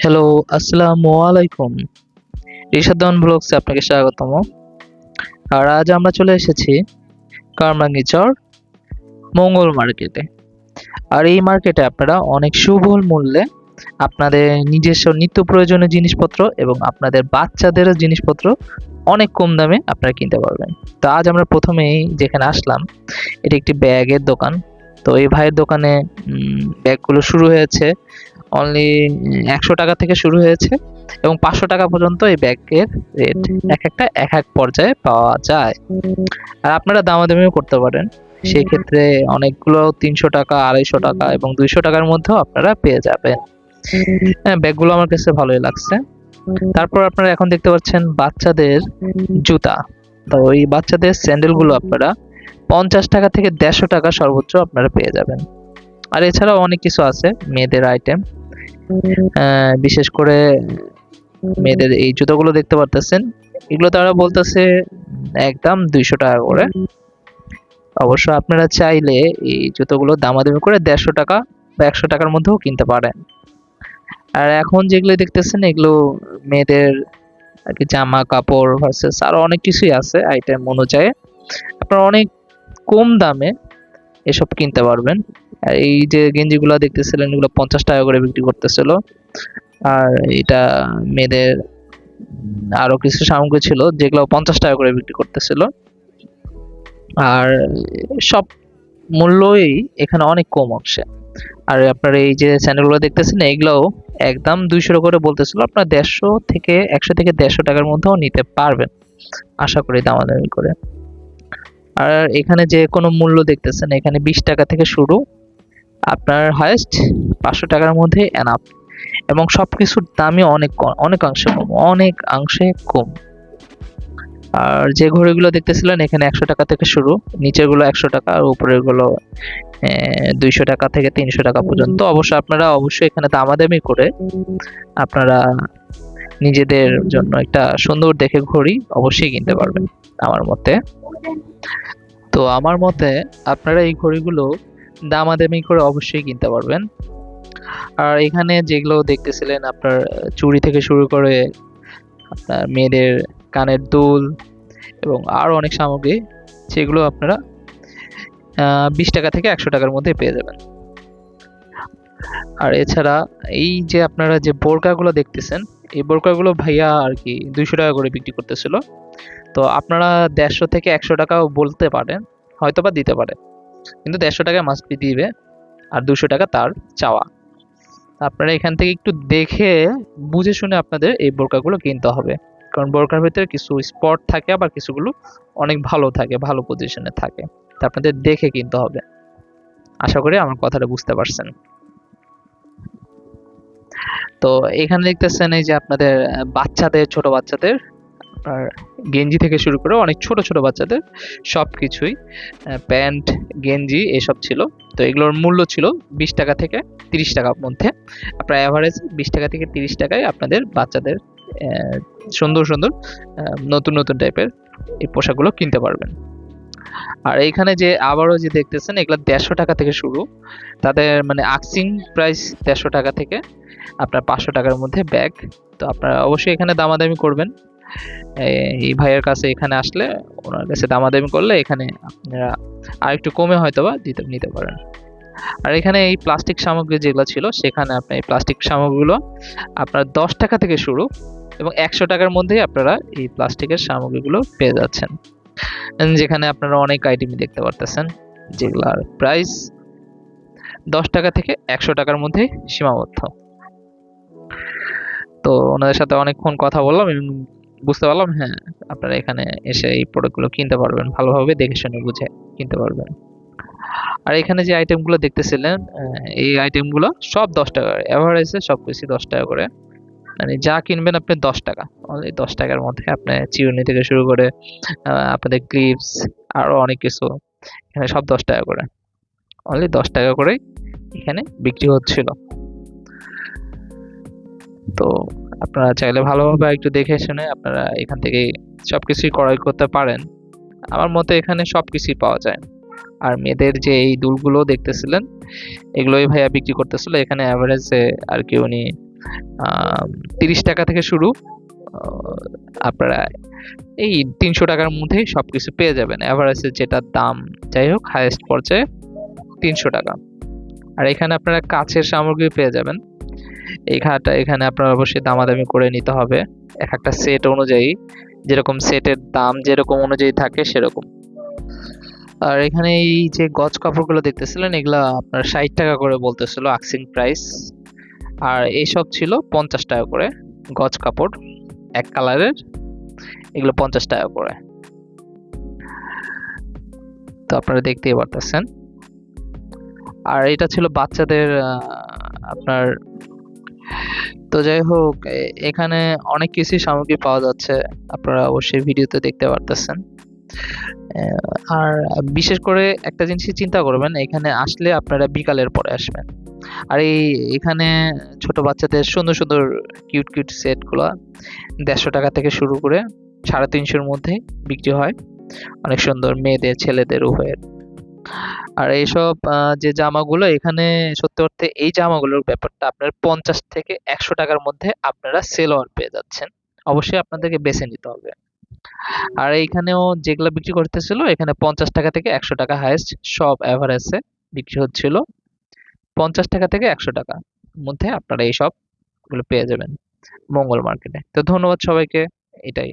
Hello আসসালামু আলাইকুম। রিশাদান ব্লগসে আপনাকে স্বাগতম। আর আজ আমরা চলে এসেছি কামরাঙ্গিচর মঙ্গল মার্কেটে। আর এই মার্কেটে আপনারা অনেক সুবল মূল্যে আপনাদের নিজস্ব নিত্য প্রয়োজনীয় জিনিসপত্র এবং আপনাদের বাচ্চাদেরও জিনিসপত্র অনেক কম দামে আপনারা কিনতে পারবেন। তো আজ আমরা প্রথমেই যেখানে আসলাম, এটি একটি ব্যাগের দোকান। তো এই ভাইয়ের দোকানে ব্যাগগুলো শুরু হয়েছে অনলি একশো টাকা থেকে শুরু হয়েছে এবং পাঁচশো টাকা পর্যন্ত এই ব্যাগের রেট এক একটা এক এক পর্যায়ে পাওয়া যায়। আর আপনারা দামাদামিও করতে পারেন। সেই ক্ষেত্রে অনেকগুলো তিনশো টাকা আড়াইশো টাকা এবং দুইশো টাকার মধ্যেও আপনারা পেয়ে যাবেন। হ্যাঁ ব্যাগগুলো আমার কাছে ভালোই লাগছে। তারপর আপনারা এখন দেখতে পাচ্ছেন বাচ্চাদের জুতা। তো ওই বাচ্চাদের স্যান্ডেলগুলো আপনারা পঞ্চাশ টাকা থেকে দেড়শো টাকা সর্বোচ্চ আপনারা পেয়ে যাবেন। আর এছাড়াও অনেক কিছু আছে মেয়েদের আইটেম বিশেষ করে মেয়েদের এই জুতোগুলো দেখতে পারতেছেন। এগুলো তারা বলতেছে একদম দুইশো টাকা করে। অবশ্য আপনারা চাইলে এই জুতোগুলো দামাদামি করে দেড়শো টাকা বা একশো টাকার মধ্যেও কিনতে পারেন। আর এখন যেগুলো দেখতেছেন, এগুলো মেয়েদের আর কি জামা, কাপড় ভার্সেস আরও অনেক কিছুই আছে আইটেম অনুযায়ী। আপনারা অনেক কম দামে এসব কিনতে পারবেন। এই যে গেঞ্জিগুলো দেখতেছিলেন, এগুলো পঞ্চাশ টাকা করে বিক্রি করতেছিল। আর এটা মেয়েদের আরও কিছু সামগ্রী ছিল, যেগুলো পঞ্চাশ টাকা করে বিক্রি করতেছিল। আর সব মূল্যই এখানে অনেক কম অংশে। আর আপনার এই যে চ্যানেলগুলো দেখতেছেন, এগুলোও একদম দুইশো করে বলতেছিল, আপনার দেড়শো থেকে একশো থেকে দেড়শো টাকার মধ্যেও নিতে পারবেন। আশা করি দামাদামি করে। আর এখানে যে কোনো মূল্য দেখতেছেন, এখানে বিশ টাকা থেকে শুরু। আপনার হায়েস্ট পাঁচশো টাকার মধ্যে এনাফ এবং সবকিছুর দামই অনেক অনেকাংশে কম অনেকাংশে কম। আর যে ঘড়িগুলো দেখতেছিলেন, এখানে একশো টাকা থেকে শুরু, নিচেরগুলো একশো টাকা, আর উপরেরগুলো দুইশো টাকা থেকে তিনশো টাকা পর্যন্ত। অবশ্য আপনারা অবশ্যই এখানে দামাদামি করে আপনারা নিজেদের জন্য একটা সুন্দর দেখে ঘড়ি অবশ্যই কিনতে পারবেন, আমার মতে। তো আমার মতে আপনারা এই ঘড়িগুলো দামাদামি করে অবশ্যই কিনতে পারবেন। আর এখানে যেগুলো দেখতেছিলেন আপনার, চুরি থেকে শুরু করে আপনার মেয়েদের কানের দুল এবং আরও অনেক সামগ্রী, সেগুলো আপনারা বিশ টাকা থেকে একশো টাকার মধ্যে পেয়ে যাবেন। আর এছাড়া এই যে আপনারা যে বোরকাগুলো দেখতেছেন, এই বোরকাগুলো ভাইয়া আর কি দুইশো টাকা করে বিক্রি করতেছিল। তো আপনারা দেড়শো থেকে একশো টাকাও বলতে পারেন হয়তো বা দিতে পারে কিন্তু দেড়শো টাকা মাস্ট বি দিবে, আর দুশো টাকা তার চাওয়া। আপনারা এখান থেকে একটু দেখে, বুঝে শুনে আপনাদের এই বোরকাগুলো কিনতে হবে। কারণ বোরকার ভিতরে কিছু স্পট থাকে, আবার কিছুগুলো অনেক ভালো থাকে, ভালো পজিশনে থাকে। তা আপনাদের দেখে কিনতে হবে। আশা করি আমার কথাটা বুঝতে পারছেন। তো এখানে দেখতেছেন এই যে আপনাদের বাচ্চাদের, ছোট বাচ্চাদের আর গেঞ্জি থেকে শুরু করে অনেক ছোট ছোট বাচ্চাদের সব কিছুই প্যান্ট, গেঞ্জি এসব ছিল। তো এগুলোর মূল্য ছিল বিশ টাকা থেকে তিরিশ টাকার মধ্যে। আপনার অ্যাভারেজ বিশ টাকা থেকে তিরিশ টাকায় আপনাদের বাচ্চাদের সুন্দর সুন্দর নতুন নতুন টাইপের এই পোশাকগুলো কিনতে পারবেন। আর এইখানে যে আবারও যে দেখতেছেন, এগুলো দেড়শো টাকা থেকে শুরু। তাদের মানে আক্সিং প্রাইস দেড়শো টাকা থেকে আপনার পাঁচশো টাকার মধ্যে ব্যাগ তো আপনারা অবশ্যই এখানে দামাদামি করবেন। এই ভাইয়ের কাছে এখানে আসলে ওনার কাছে দামাদামি করলে এখানে আপনারা আরেকটু কমে হয়তো বা দিতে নিতে পারেন। আর এখানে এই প্লাস্টিক সামগ্রী যেগুলো ছিল, সেখানে আপনার এই প্লাস্টিক সামগ্রীগুলো আপনার দশ টাকা থেকে শুরু এবং একশো টাকার মধ্যেই আপনারা এই প্লাস্টিকের সামগ্রীগুলো পেয়ে যাচ্ছেন। যেখানে আপনারা অনেক আইটেমই দেখতে পারতেছেন যেগুলার প্রাইস দশ টাকা থেকে একশো টাকার মধ্যে সীমাবদ্ধ। তো ওনাদের সাথে অনেকক্ষণ কথা বললাম বুঝতে পারলাম? হ্যাঁ আপনারা এখানে এসে এই প্রোডাক্টগুলো কিনতে পারবেন। ভালোভাবে দেখে শুনে বুঝে কিনতে পারবেন। আর এখানে যে আইটেমগুলো দেখতেছিলেন এই আইটেমগুলো সব দশ টাকা অ্যাভারেজে সব কিছু দশ টাকা করে। মানে যা কিনবেন আপনি দশ টাকা। অনলি দশ টাকার মধ্যে আপনি চিরুনি থেকে শুরু করে আপনাদের ক্লিপস আরও অনেক কিছু এখানে সব দশ টাকা করে। অনলি দশ টাকা করেই এখানে বিক্রি হচ্ছিল। তো আপনারা চাইলে ভালোভাবে একটু দেখে শুনে আপনারা এখান থেকে সব কিছুই ক্রয় করতে পারেন। আমার মতে এখানে সব কিছুই পাওয়া যায়। আর মেয়েদের যে এই দুলগুলো দেখতেছিলেন, এগুলোই ভাইয়া বিক্রি করতেছিল। এখানে অ্যাভারেজে আর কি উনি তিরিশ টাকা থেকে শুরু আপনারা এই তিনশো টাকার মধ্যেই সবকিছু পেয়ে যাবেন। এভারেজের যেটা দাম, যাই হোক হায়েস্ট পর্যায়ে তিনশো টাকা। আর এখানে আপনারা কাছের সামগ্রী পেয়ে যাবেন। এই খাটা এখানে আপনার অবশ্যই দামাদামি করে নিতে হবে। এক একটা সেট অনুযায়ী, যেরকম সেটের দাম যেরকম অনুযায়ী থাকে সেরকম। আর এখানে এই যে গজ কাপড়গুলো দেখতেছিলেন, এগুলা আপনার ষাট টাকা করে বলতেছিল আক্সিং প্রাইস আর এইসব ছিল পঞ্চাশ টাকা করে গজ কাপড়, এক কালারের, এগুলো পঞ্চাশ টাকা করে। তো আপনারা দেখতেই পারতেছেন। আর এটা ছিল বাচ্চাদের আপনার তো যাই হোক এখানে অনেক কিছুই সামগ্রী পাওয়া যাচ্ছে। আপনারা অবশ্যই ভিডিওতে দেখতে পারতেছেন। আর বিশেষ করে একটা জিনিসই চিন্তা করবেন, এখানে আসলে আপনারা বিকালের পরে আসবেন। আর এই এখানে ছোট বাচ্চাদের সুন্দর সুন্দর কিউট কিউট সেটগুলো দেড়শো টাকা থেকে শুরু করে সাড়ে তিনশোর মধ্যে বিক্রি হয়। অনেক সুন্দর মেয়েদের, ছেলেদের উভয়ের। আর এইসব যে জামাগুলো, এখানে সত্যি অর্থে এই জামাগুলোর ব্যাপারটা আপনার পঞ্চাশ থেকে একশো টাকার মধ্যে আপনারা সেলোয়ার পেয়ে যাচ্ছেন। অবশ্যই আপনাদেরকে বেছে নিতে হবে। আর এইখানেও যেগুলো বিক্রি করতেছিল, এখানে পঞ্চাশ টাকা থেকে একশো টাকা হায়েস্ট সব অ্যাভারেজে বিক্রি হচ্ছিল। পঞ্চাশ টাকা থেকে একশো টাকা মধ্যে আপনারা এই সবগুলো পেয়ে যাবেন মঙ্গল মার্কেটে তো ধন্যবাদ সবাইকে, এটাই।